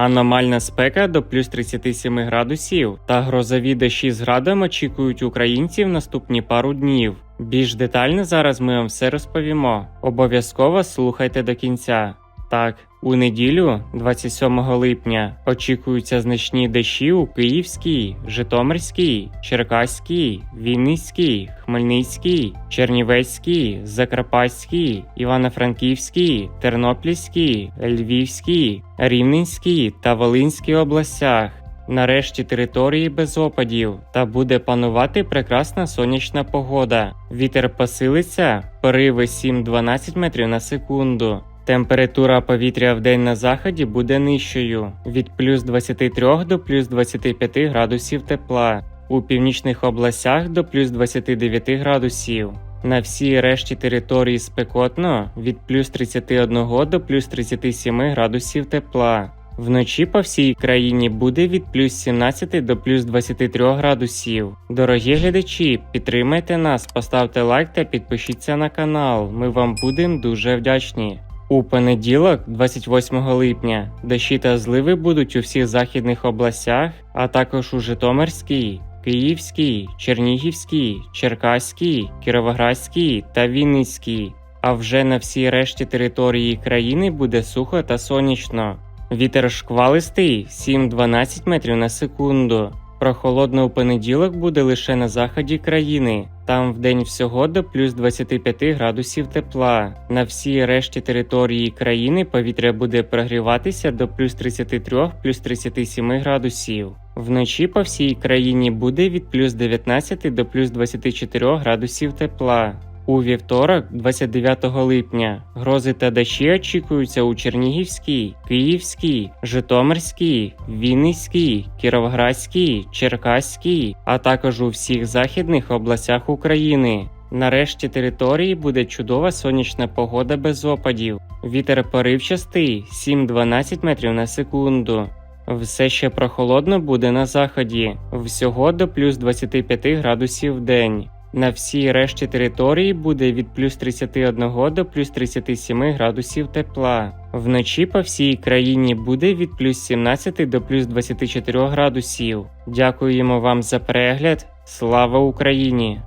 Аномальна спека до плюс 37 градусів та грозові дощі з градом очікують українців наступні пару днів. Більш детально зараз ми вам все розповімо. Обов'язково слухайте до кінця. Так, у неділю, 27 липня, очікуються значні дощі у Київській, Житомирській, Черкаській, Вінницькій, Хмельницькій, Чернівецькій, Закарпатській, Івано-Франківській, Тернопільській, Львівській, Рівненській та Волинській областях. Нарешті території без опадів та буде панувати прекрасна сонячна погода. Вітер посилиться, пориви 7-12 метрів на секунду. Температура повітря в день на заході буде нижчою від плюс 23 до плюс 25 градусів тепла, у північних областях до плюс 29 градусів. На всій решті території спекотно від плюс 31 до плюс 37 градусів тепла. Вночі по всій країні буде від плюс 17 до плюс 23 градусів. Дорогі глядачі, підтримайте нас, поставте лайк та підпишіться на канал. Ми вам будемо дуже вдячні. У понеділок, 28 липня, дощі та зливи будуть у всіх західних областях, а також у Житомирській, Київській, Чернігівській, Черкаській, Кіровоградській та Вінницькій. А вже на всій решті території країни буде сухо та сонячно. Вітер шквалистий 7-12 метрів на секунду. Прохолодно у понеділок буде лише на заході країни. Там в день всього до плюс 25 градусів тепла. На всій решті території країни повітря буде прогріватися до плюс 33 плюс 37 градусів. Вночі по всій країні буде від плюс 19 до плюс 24 градусів тепла. У вівторок, 29 липня, грози та дощі очікуються у Чернігівській, Київській, Житомирській, Вінницькій, Кіровоградській, Черкаській, а також у всіх західних областях України. Нарешті території буде чудова сонячна погода без опадів. Вітер поривчастий 7-12 метрів на секунду. Все ще прохолодно буде на заході, всього до плюс 25 градусів в день. На всій решті території буде від плюс 31 до плюс 37 градусів тепла. Вночі по всій країні буде від плюс 17 до плюс 24 градусів. Дякуємо вам за перегляд. Слава Україні!